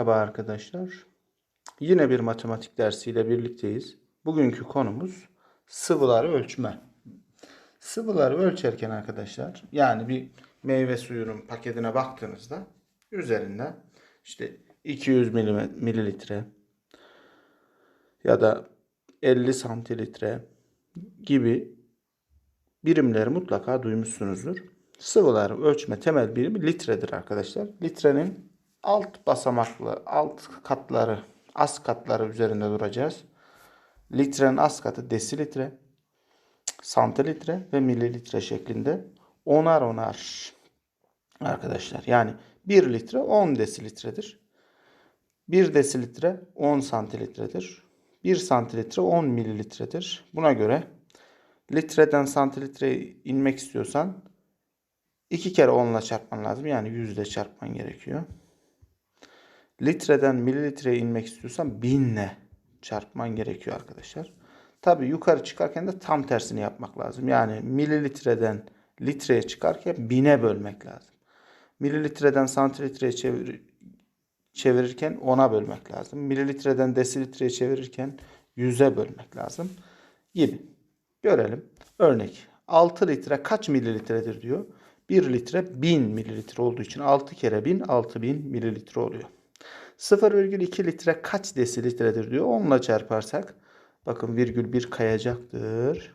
Merhaba arkadaşlar. Yine bir matematik dersiyle birlikteyiz. Bugünkü konumuz sıvıları ölçme. Sıvıları ölçerken arkadaşlar yani bir meyve suyunun paketine baktığınızda üzerinde işte 200 milim- mililitre ya da 50 santilitre gibi birimleri mutlaka duymuşsunuzdur. Sıvıları ölçme temel birimi litredir arkadaşlar. Litrenin alt basamaklı, alt katları, az katları üzerinde duracağız. Litrenin az katı desilitre, santilitre ve mililitre şeklinde onar onar arkadaşlar. Yani 1 litre 10 desilitredir. 1 desilitre 10 santilitredir. 1 santilitre 10 mililitredir. Buna göre litreden santilitreye inmek istiyorsan iki kere 10 ile çarpman lazım. Yani 100 ile çarpman gerekiyor. Litreden mililitreye inmek istiyorsan 1000 ile çarpman gerekiyor arkadaşlar. Tabi yukarı çıkarken de tam tersini yapmak lazım. Yani mililitreden litreye çıkarken 1000'e bölmek lazım. Mililitreden santilitreye çevir, çevirirken 10'a bölmek lazım. Mililitreden desilitreye çevirirken 100'e bölmek lazım gibi. Görelim. Örnek 6 litre kaç mililitredir diyor. 1 litre 1000 mililitre olduğu için 6 kere 1000 6000 mililitre oluyor. 0,2 litre kaç desilitredir diyor. 10 ile çarparsak bakın virgül 1 kayacaktır.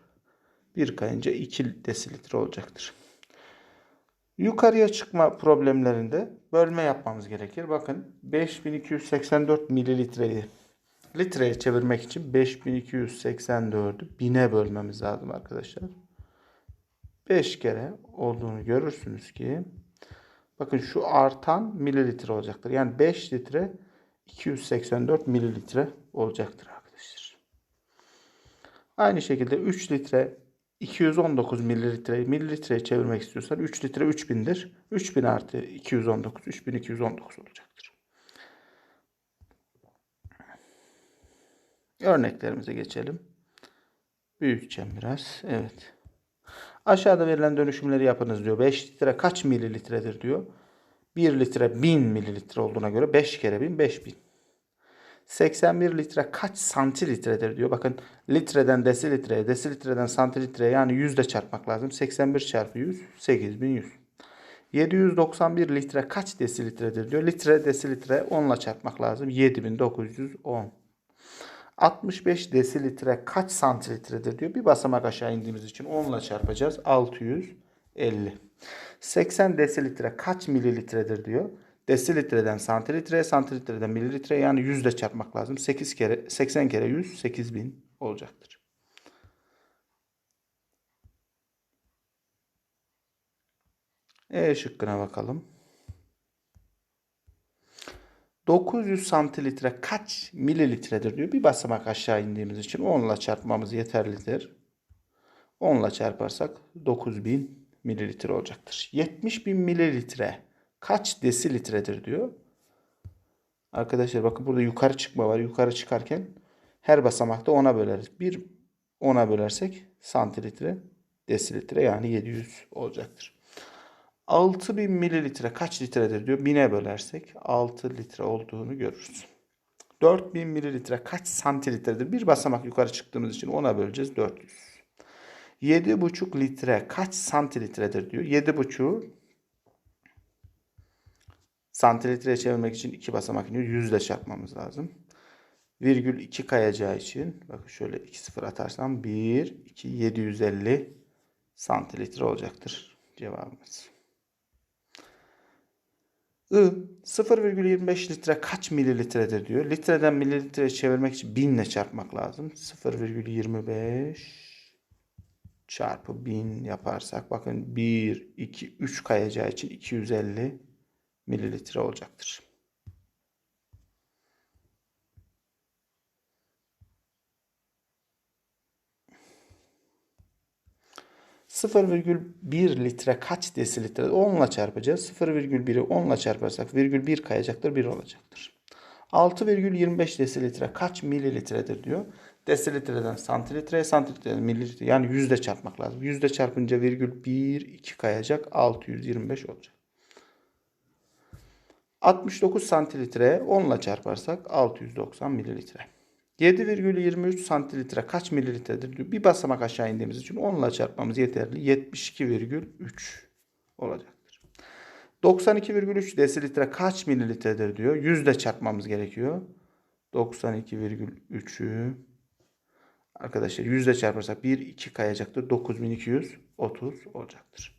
1 kayınca 2 desilitre olacaktır. Yukarıya çıkma problemlerinde bölme yapmamız gerekir. Bakın 5284 mililitreyi litreye çevirmek için 5284'ü 1000'e bölmemiz lazım arkadaşlar. 5 kere olduğunu görürsünüz ki bakın şu artan mililitre olacaktır. Yani 5 litre 284 mililitre olacaktır arkadaşlar. Aynı şekilde 3 litre 219 mililitre mililitreye çevirmek istiyorsan 3 litre 3000'dir. 3000 artı 219 3219 olacaktır. Örneklerimize geçelim. Büyüteceğim biraz. Evet. Aşağıda verilen dönüşümleri yapınız diyor. 5 litre kaç mililitredir diyor. 1 litre 1000 mililitre olduğuna göre 5 kere 1000 5000. 81 litre kaç santilitredir diyor. Bakın litreden desilitreye, desilitreden santilitreye yani yüzde çarpmak lazım. 81 çarpı 100 8100. 791 litre kaç desilitredir diyor. Litre desilitre 10 ile çarpmak lazım. 7910. 65 desilitre kaç santilitredir diyor. Bir basamak aşağı indiğimiz için 10 ile çarpacağız. 650. 80 desilitre kaç mililitredir diyor. Desilitreden santilitre, santilitreden mililitre yani yüzle çarpmak lazım. 8 kere 80 kere 100 8000 olacaktır. E şıkkına bakalım. 900 santilitre kaç mililitredir diyor. Bir basamak aşağı indiğimiz için 10 ile çarpmamız yeterlidir. 10 ile çarparsak 9000 mililitre olacaktır. 70 bin mililitre kaç desilitredir diyor. Arkadaşlar bakın burada yukarı çıkma var. Yukarı çıkarken her basamakta 10'a böleriz. Bir 10'a bölersek santilitre desilitre yani 700 olacaktır. 6000 mililitre kaç litredir diyor. 1000'e bölersek 6 litre olduğunu görürüz. 4000 mililitre kaç santilitredir? Bir basamak yukarı çıktığımız için 10'a böleceğiz 400. 7,5 litre kaç santilitredir diyor. 7,5'u santilitreye çevirmek için iki basamak iniyor. 100 ile çarpmamız lazım. Virgül 2 kayacağı için bakın şöyle 2 sıfır atarsam 1, 2, 750 santilitre olacaktır cevabımız. I 0,25 litre kaç mililitredir diyor. Litreden mililitreye çevirmek için 1000 ile çarpmak lazım. 0,25 çarpı 1000 yaparsak bakın 1, 2, 3 kayacağı için 250 mililitre olacaktır. %0,1 litre kaç desilitre? 10 ile çarpacağız. 0,1'i 10 ile çarparsak virgül 1 kayacaktır 1 olacaktır. 6,25 desilitre kaç mililitredir diyor. Desilitreden santilitreye, santilitreden mililitre yani yüzde çarpmak lazım. Yüzde çarpınca virgül 1, 2 kayacak 625 olacak. 69 santilitre 10 ile çarparsak 690 mililitre. 7,23 santilitre kaç mililitredir diyor. Bir basamak aşağı indiğimiz için 10 ile çarpmamız yeterli. 72,3 olacaktır. 92,3 desilitre kaç mililitredir diyor. 100 ile çarpmamız gerekiyor. 92,3'ü arkadaşlar 100 ile çarparsak 1 2 kayacaktır. 9230 olacaktır.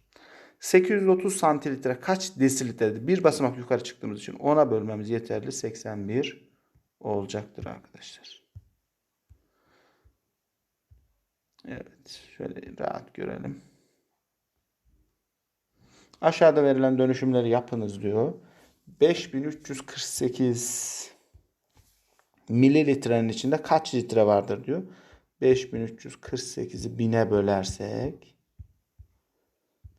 830 santilitre kaç desilitredir? Bir basamak yukarı çıktığımız için ona bölmemiz yeterli. 81 olacaktır arkadaşlar. Evet. Şöyle rahat görelim. Aşağıda verilen dönüşümleri yapınız diyor. 5348 mililitrenin içinde kaç litre vardır diyor. 5348'i 1000'e bölersek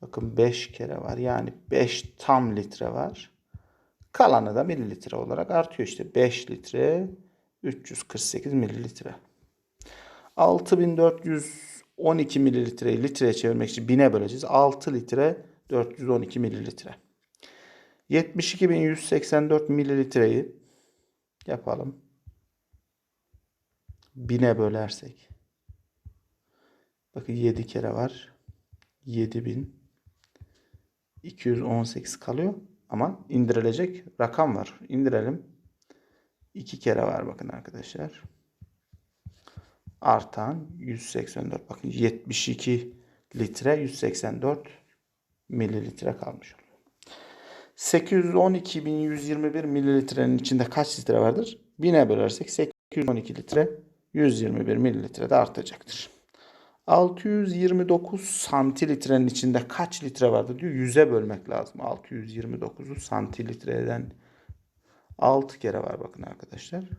bakın 5 kere var. Yani 5 tam litre var. Kalanı da mililitre olarak artıyor işte. 5 litre 348 mililitre. 6412 mililitreyi litreye çevirmek için 1000'e böleceğiz. 6 litre 412 mililitre. 72.184 mililitreyi yapalım. 1000'e bölersek. Bakın 7 kere var. 7218 kalıyor. Ama indirilecek rakam var. İndirelim. 2 kere var bakın arkadaşlar. Artan 184. Bakın 72 litre 184 mililitre kalmış oluyor. 812.121 mililitrenin içinde kaç litre vardır? 1000'e bölersek 812 litre 121 mililitre de artacaktır. 629 santilitrenin içinde kaç litre vardır diyor. 100'e bölmek lazım. 629'u santilitreden 6 kere var bakın arkadaşlar.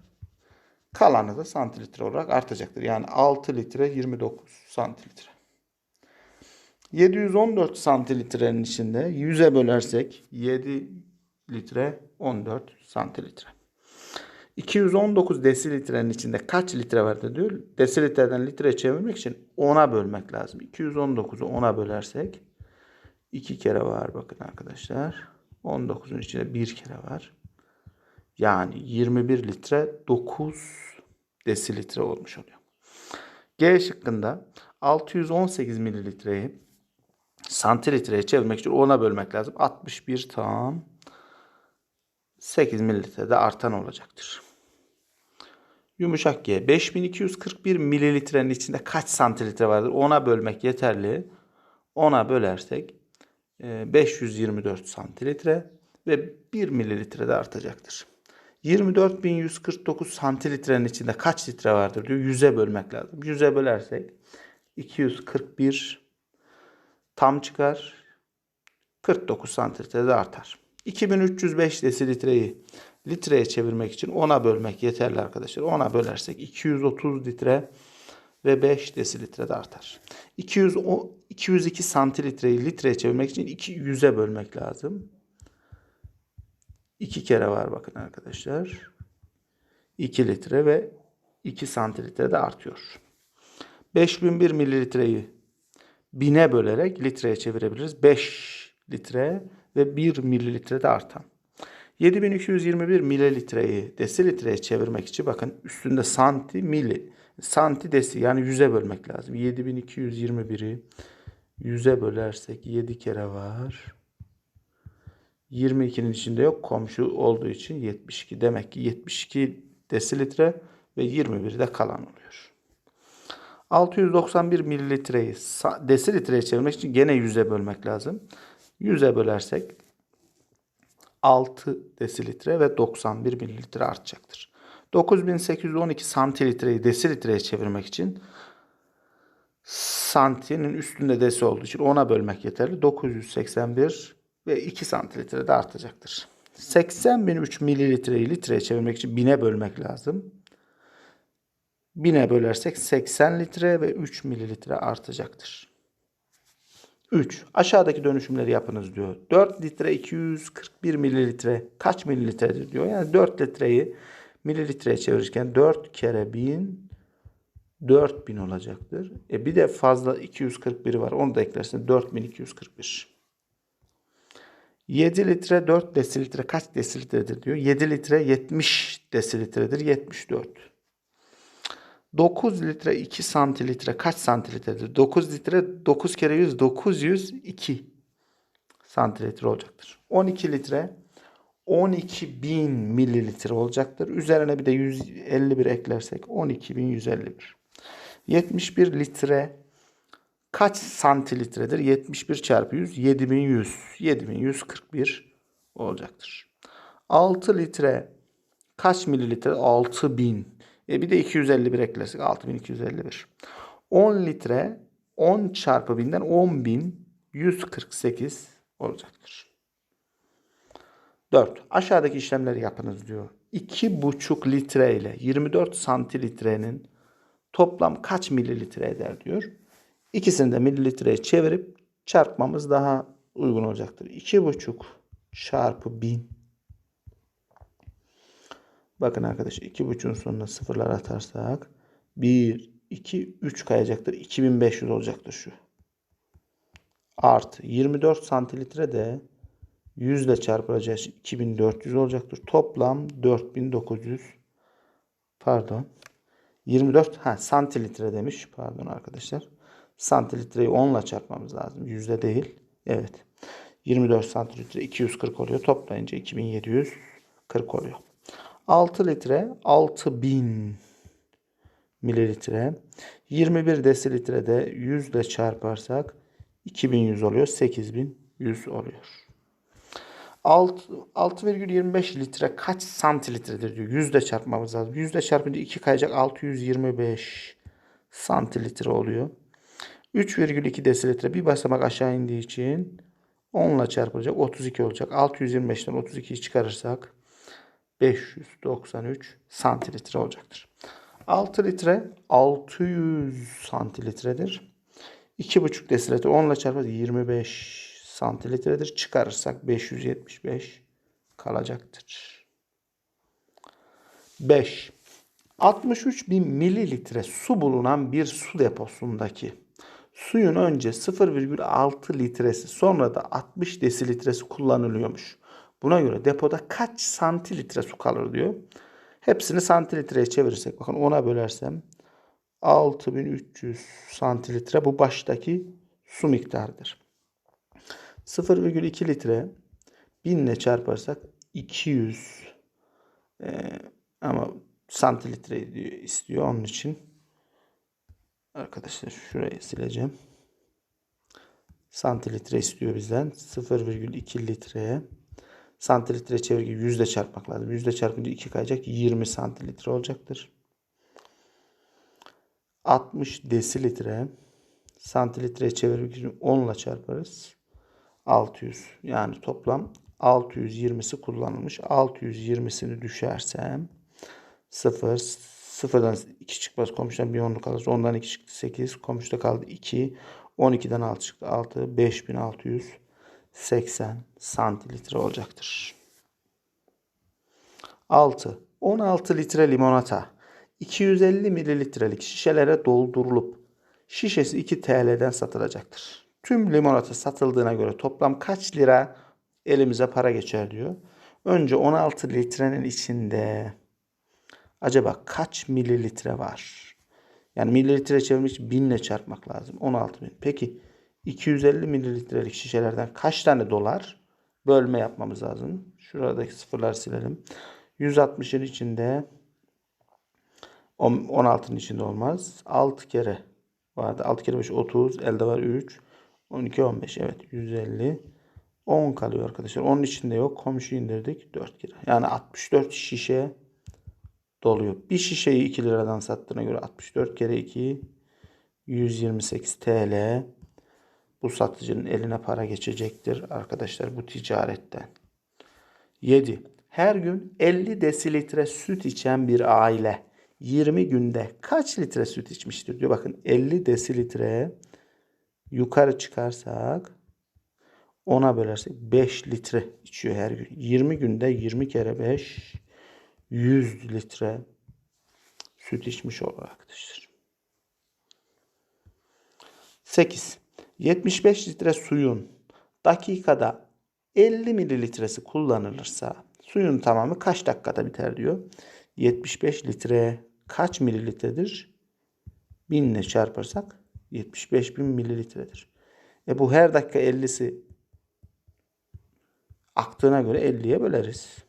Kalanı da santilitre olarak artacaktır. Yani 6 litre 29 santilitre. 714 santilitrenin içinde 100'e bölersek 7 litre 14 santilitre. 219 desilitrenin içinde kaç litre vardır diyor. Desilitreden litreye çevirmek için 10'a bölmek lazım. 219'u 10'a bölersek 2 kere var bakın arkadaşlar. 19'un içinde 1 kere var. Yani 21 litre 9 desilitre olmuş oluyor. G şıkkında 618 mililitreyi santilitreye çevirmek için 10'a bölmek lazım. 61 tam 8 mililitrede artan olacaktır. Yumuşak G. 5241 mililitrenin içinde kaç santilitre vardır? 10'a bölmek yeterli. 10'a bölersek 524 santilitre ve 1 mililitre de artacaktır. 24.149 santilitrenin içinde kaç litre vardır diyor. 100'e bölmek lazım. 100'e bölersek 241 tam çıkar. 49 santimetre de artar. 2305 desilitreyi litreye çevirmek için 10'a bölmek yeterli arkadaşlar. 10'a bölersek 230 litre ve 5 desilitre de artar. 200, 202 santilitreyi litreye çevirmek için 200'e bölmek lazım. 2 kere var bakın arkadaşlar. 2 litre ve 2 santiltre de artıyor. 5001 mililitreyi 1000'e bölerek litreye çevirebiliriz. 5 litre ve 1 mililitre de artan. 7221 mililitreyi desilitreye çevirmek için bakın üstünde santi mili santi desi yani 100'e bölmek lazım. 7221'i 100'e bölersek 7 kere var. 22'nin içinde yok. Komşu olduğu için 72. Demek ki 72 desilitre ve 21 de kalan oluyor. 691 mililitreyi desilitreye çevirmek için gene 100'e bölmek lazım. 100'e bölersek 6 desilitre ve 91 mililitre artacaktır. 9812 santilitreyi desilitreye çevirmek için santinin üstünde desi olduğu için ona bölmek yeterli. 981 ve 2 santimetre de artacaktır. 80.003 mililitreyi litreye çevirmek için 1000'e bölmek lazım. 1000'e bölersek 80 litre ve 3 mililitre artacaktır. 3. Aşağıdaki dönüşümleri yapınız diyor. 4 litre 241 mililitre kaç mililitredir diyor. Yani 4 litreyi mililitreye çevirirken 4 kere 1000 4000 olacaktır. E bir de fazla 241 var. Onu da eklersin. 4241. 7 litre 4 desilitre kaç desilitredir diyor. 7 litre 70 desilitredir. 74. 9 litre 2 santilitre kaç santilitredir? 9 litre 9 kere 100 902 santilitre olacaktır. 12 litre 12 bin mililitre olacaktır. Üzerine bir de 151 eklersek 12.151. 71 litre kaç santilitredir? 71 çarpı 100 7100. 7141 olacaktır. 6 litre kaç mililitre? 6000. E bir de 251 eklersek 6251. 10 litre 10 çarpı 1000'den 10.148 olacaktır. 4. Aşağıdaki işlemleri yapınız diyor. 2,5 litre ile 24 santilitrenin toplam kaç mililitre eder diyor. İkisini de mililitreye çevirip çarpmamız daha uygun olacaktır. 2,5 çarpı 1000 Bakın arkadaşlar 2,5'un sonuna sıfırlar atarsak 1, 2, 3 kayacaktır. 2500 olacaktır şu. Artı 24 santilitre de 100 ile çarpılacağı için 2400 olacaktır. Toplam 4900 pardon 24 ha santilitre demiş. Pardon arkadaşlar. Santilitreyi 10 ile çarpmamız lazım. Yüzde değil. Evet. 24 santilitre 240 oluyor. Toplayınca 2740 oluyor. 6 litre 6000 mililitre. 21 desilitre de 100 ile çarparsak 2100 oluyor. 8100 oluyor. 6,25 litre kaç santilitredir diyor. Yüzde çarpmamız lazım. Yüzde çarpınca 2 kayacak 625 santilitre oluyor. 3,2 desilitre bir basamak aşağı indiği için 10 ile çarpılacak 32 olacak. 625'ten 32'yi çıkarırsak 593 santilitre olacaktır. 6 litre 600 santilitredir. 2,5 desilitre 10 ile çarparsak 25 santilitredir. Çıkarırsak 575 kalacaktır. 5. 63 bin mililitre su bulunan bir su deposundaki suyun önce 0,6 litresi sonra da 60 desilitresi kullanılıyormuş. Buna göre depoda kaç santilitre su kalır diyor. Hepsini santilitreye çevirirsek bakın ona bölersem 6300 santilitre bu baştaki su miktarıdır. 0,2 litre 1000 ile çarparsak 200 ee, ama santilitre istiyor onun için arkadaşlar şurayı sileceğim. Santilitre istiyor bizden. 0,2 litreye. Santilitre çevirgi yüzde çarpmak lazım. Yüzde çarpınca 2 kayacak. 20 santilitre olacaktır. 60 desilitre. Santilitre çevirgi 10 ile çarparız. 600 yani toplam 620'si kullanılmış. 620'sini düşersem 0 sıfırdan 2 çıkmaz. Komşudan bir onluk kalır. Ondan 2 çıktı 8. Komşuda kaldı 2. 12'den 6 çıktı 6. 5680 santilitre olacaktır. 6. 16 litre limonata 250 mililitrelik şişelere doldurulup şişesi 2 TL'den satılacaktır. Tüm limonata satıldığına göre toplam kaç lira elimize para geçer diyor. Önce 16 litrenin içinde acaba kaç mililitre var? Yani mililitre çevirmiş binle çarpmak lazım. 16 bin. Peki 250 mililitrelik şişelerden kaç tane dolar? Bölme yapmamız lazım. Şuradaki sıfırlar silelim. 160'ın içinde 16'nın içinde olmaz. 6 kere vardı. 6 kere 5 30. Elde var 3. 12, 15 evet 150. 10 kalıyor arkadaşlar. Onun içinde yok. Komşu indirdik 4 lira. Yani 64 şişe doluyor. Bir şişeyi 2 liradan sattığına göre 64 kere 2 128 TL. Bu satıcının eline para geçecektir arkadaşlar bu ticaretten. 7. Her gün 50 desilitre süt içen bir aile 20 günde kaç litre süt içmiştir diyor. Bakın 50 desilitre yukarı çıkarsak ona bölersek 5 litre içiyor her gün. 20 günde 20 kere 5 100 litre süt içmiş olur arkadaşlar. 8. 75 litre suyun dakikada 50 mililitresi kullanılırsa suyun tamamı kaç dakikada biter diyor. 75 litre kaç mililitredir? 1000 ile çarparsak 75 bin mililitredir. E bu her dakika 50'si aktığına göre 50'ye böleriz.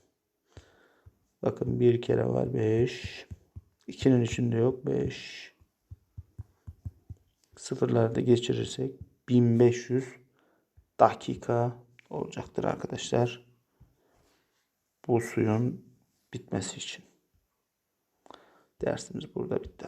Bakın bir kere var 5. 2'nin içinde yok 5. Sıfırları da geçirirsek 1500 dakika olacaktır arkadaşlar. Bu suyun bitmesi için. Dersimiz burada bitti.